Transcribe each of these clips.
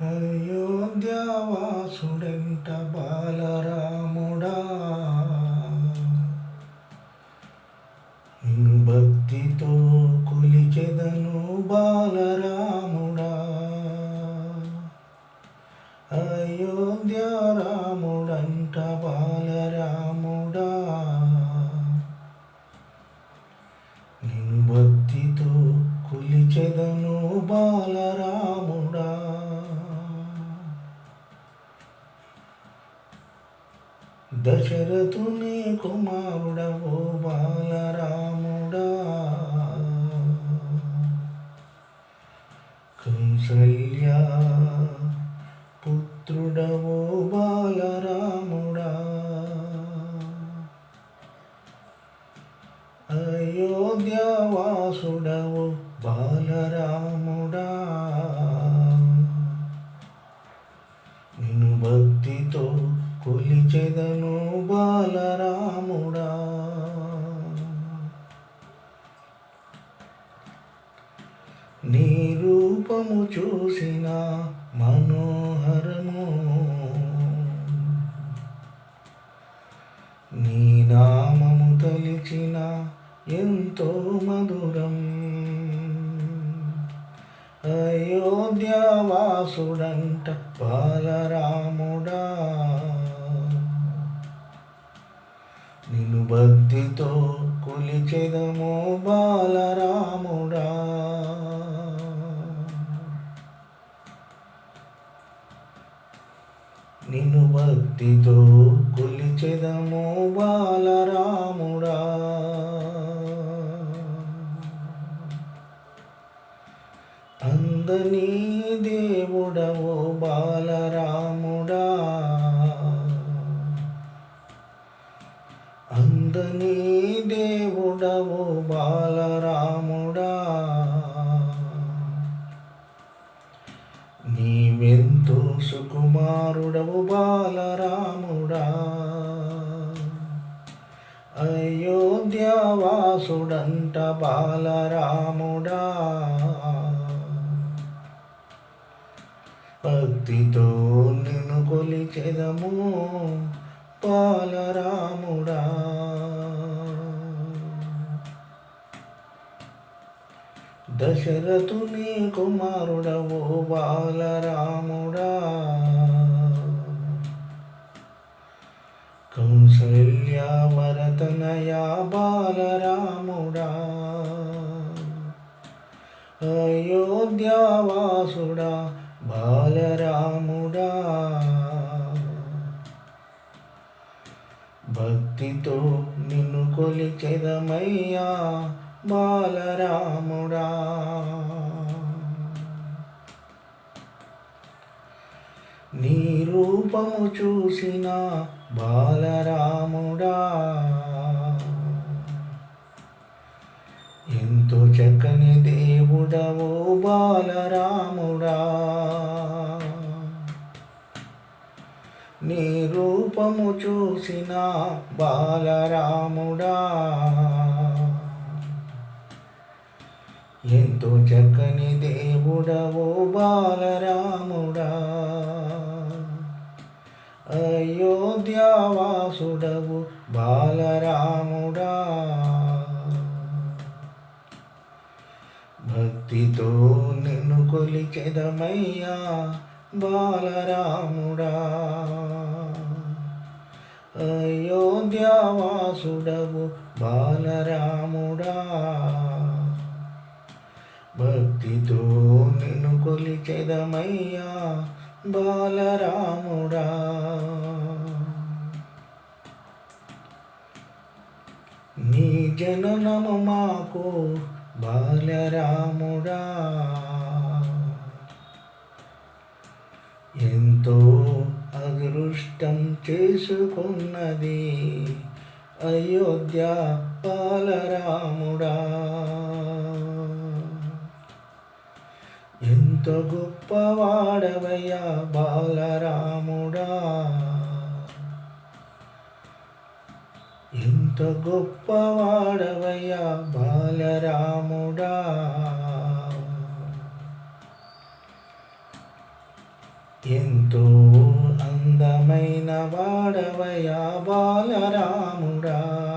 అయోధ్యవాసుడంట బాలరాము దశరథుని కుమారుడవో బాలరాముడా. కంసల్యా పుత్రుడవో బా నీ రూపము చూసిన మనోహరము. నీ నామము తలిచిన ఎంతో మధురం. అయోధ్యవాసుడంట బాలరాముడా. నిన్ను భక్తితో కొలిచెదము బాలరాముడా. భక్తితో కొలిచెదము బాలరాముడా. అందని దేవుడవో బాలరాముడా. రాముడవు బాలరాముడా. అయోధ్యవాసుడంట బాలరాముడా. భక్తితో నిన్ను కొలిచెదము బాలరాముడా. దశరథుని కుమారుడవు బాలరాముడా. బాలరాముడా. నీ రూపము చూసిన బాలరాముడా. ఎంతో చక్కని దేవుడవో బాలరాముడా. నీ రూపము చూసిన బాలరాముడా. ఎంతో చక్కని దేవుడవో బాలరాముడా. అయోధ్యావాసుడవు బాలరాముడా. భక్తితో నిన్ను కొలిచెదమయ్యా బాలరాముడా. అయోధ్యావాసుడవు బాలరాముడా. భక్తితో నిన్ను కొలిచెదమయ్యా బాలరాముడా. నీ జననము మాకు బాలరాముడా. ఎంతో అదృష్టం చేసుకున్నది అయోధ్య బాలరాముడా. ఎంత గొప్పవాడవయ్యా బాలరాముడా? ఎంత గొప్పవాడవయ్యా బాలరాముడా? ఎంతో అందమైన వాడవయ్యా బాలరాముడా.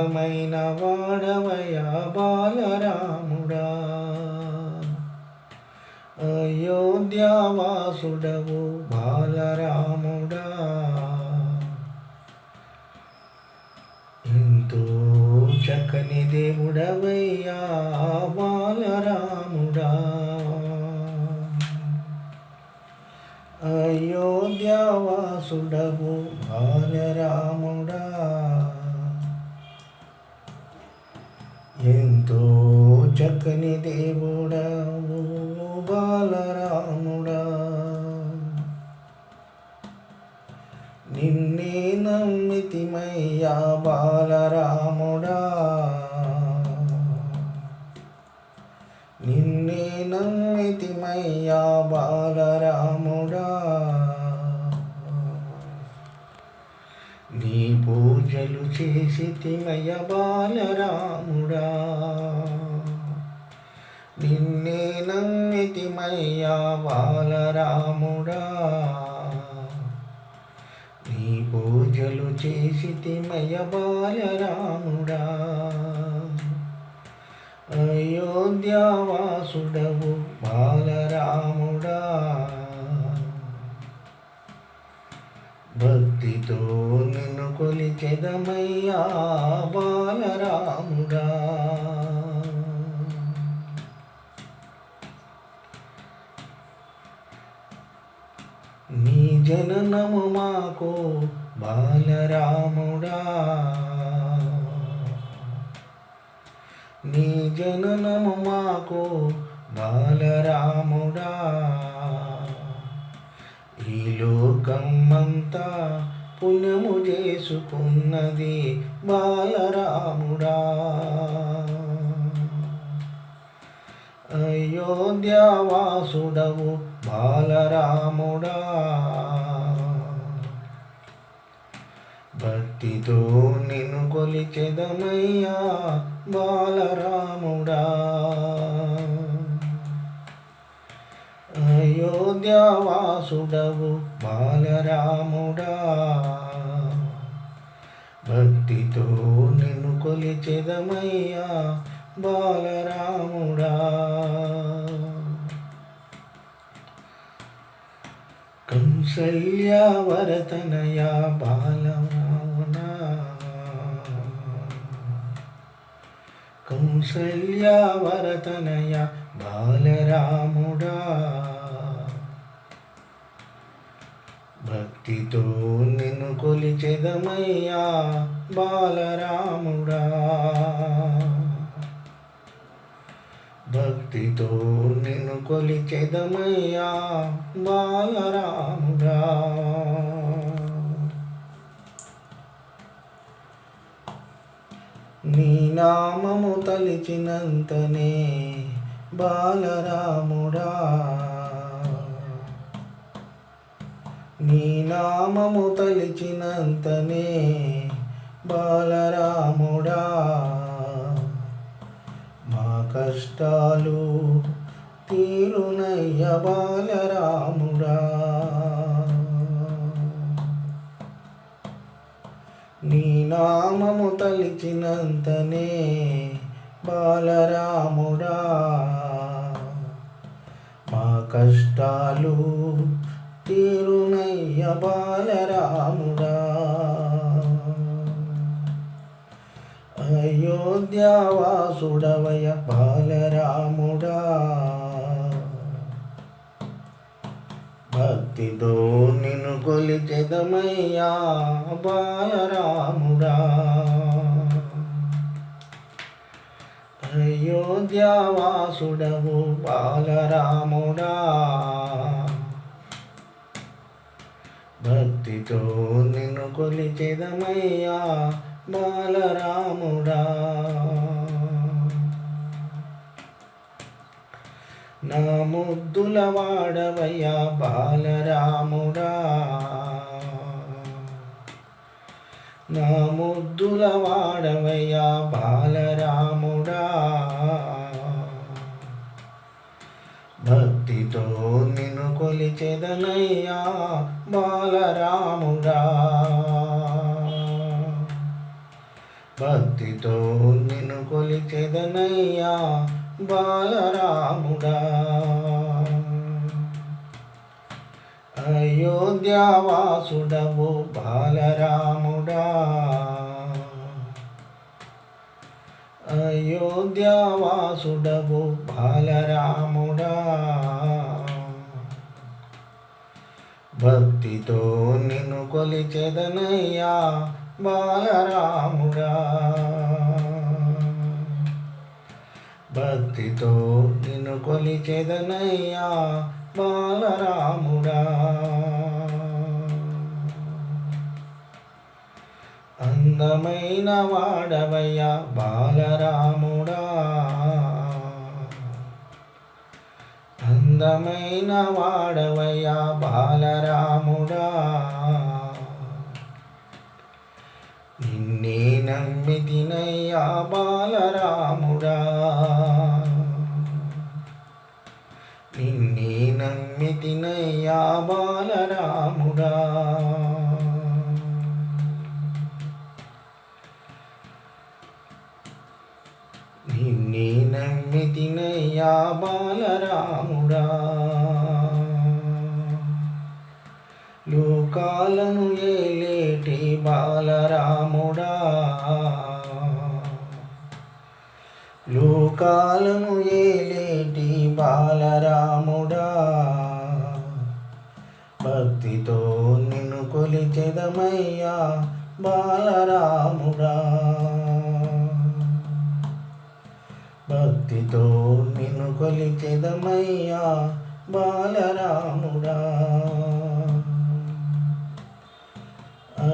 అందమైన వాడవయా బాలరాముడా. అయోధ్యావాసుడవు బాలరాముడా. ఎంతో చక్కని దేవుడవయ్యా బాలరాముడా. అయోధ్యావాసుడవు బాలరా రామయ్యా బాలరాముడా. నిన్నే నమ్మితిమయ్యా బాలరాముడా. నీ పూజలు చేసి తిమయ బాలరాముడా. నిన్నే నమ్మితిమయ్యా బాలరాముడా. పూజలు చేసి తిమయ బాలరాముడా. అయోధ్యావాసుడవు బాలరాముడా. భక్తితో నిన్ను కొలిచెదమయ్యా బాలరాముడా. జననము మాకు బాలరాముడా. నీ జననము మాకు బాలరాముడా. ఈ లోకమంతా పుణ్యము చేసుకున్నది బాలరాముడా. అయోధ్యావాసుడవు బాలరాముడా. భక్తితో నిన్ను కొలిచెదమయ్యా బాలరాముడా. అయోధ్యావాసుడవు బాలరాముడా. భక్తితో నిన్ను కొలిచెదమయ్యా బాలరాముడా. కంసల్యావరతనయా బాలము కౌసల్యావరతనయ బాలరాముడా. భక్తితో నిన్ను కొలిచెదమయ్యా బాలరాముడా. భక్తితో నిన్ను కొలిచెదమయ్యా బాలరాముడా. నీ నామము తలిచినంతనే బాలరాముడా. నీ నామము తలిచినంతనే బాలరాముడా. మా కష్టాలు తీరునయ్య బాలరాముడా. నామము తలిచినంతనే బాలరాముడా. మా కష్టాలు తీరునయ్య బాలరాముడా. అయోధ్యావాసుడవయ బాలరాముడా. భక్తితో నిన్ను కొలిచెదమయ్యా బాలరాముడా. అయోధ్యావాసుడవు బాలరాముడా. భక్తితో నిన్ను కొలిచెదమయ్యా బాలరాముడా. నా ముద్దుల వాడవయ్యా బాలరాముడా. నా ముద్దుల వాడవయ్యా బాలరాముడా. భక్తితో నిన్ను కొలిచెదనయ్యా బాలరాముడా. భక్తితో నిన్ను కొలిచెదనయ్యా బాలరాముడా. అయోధ్యావాసుడవు బాలరాముడా. అయోధ్యావాసుడవు బాలరాముడా. భక్తితో నిన్ను కొలిచెదనయ్యా బాలరాముడా. భక్తితో నిన్ను కొలిచెదనయ్యా బాలరాముడా. అందమైన వాడవయ్యా బాలరాముడా. అందమైన వాడవయ్యా బాలరాముడా. నిన్నే నమ్మితినయ్యా బాలరాముడా. నిన్నే నమ్మితినయ్యా బాలరాముడా. నిన్నే నమ్మితినయ్యా బాలరాముడా. లోకాలను ఏలేటి బాలరాముడా? లోకాలను ఏలేటి బాలరాముడా? భక్తితో నిన్ను కొలిచెదమయ్యా బాలరాముడా. భక్తితో నిన్ను కొలిచెదమయ్యా బాలరాముడా.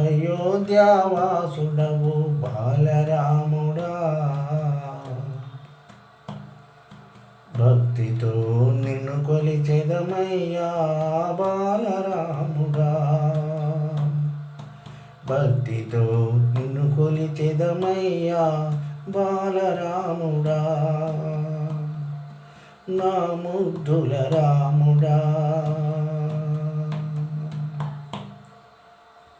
అయోధ్యావాసుడవు బాలరాముడా. భక్తితో నిన్ను కొలిచెదమయ్యా బాలరాముడా. భక్తితో నిన్ను కొలిచెదమయ్యా బాలరాముడా. నా ముద్దుల రాముడా.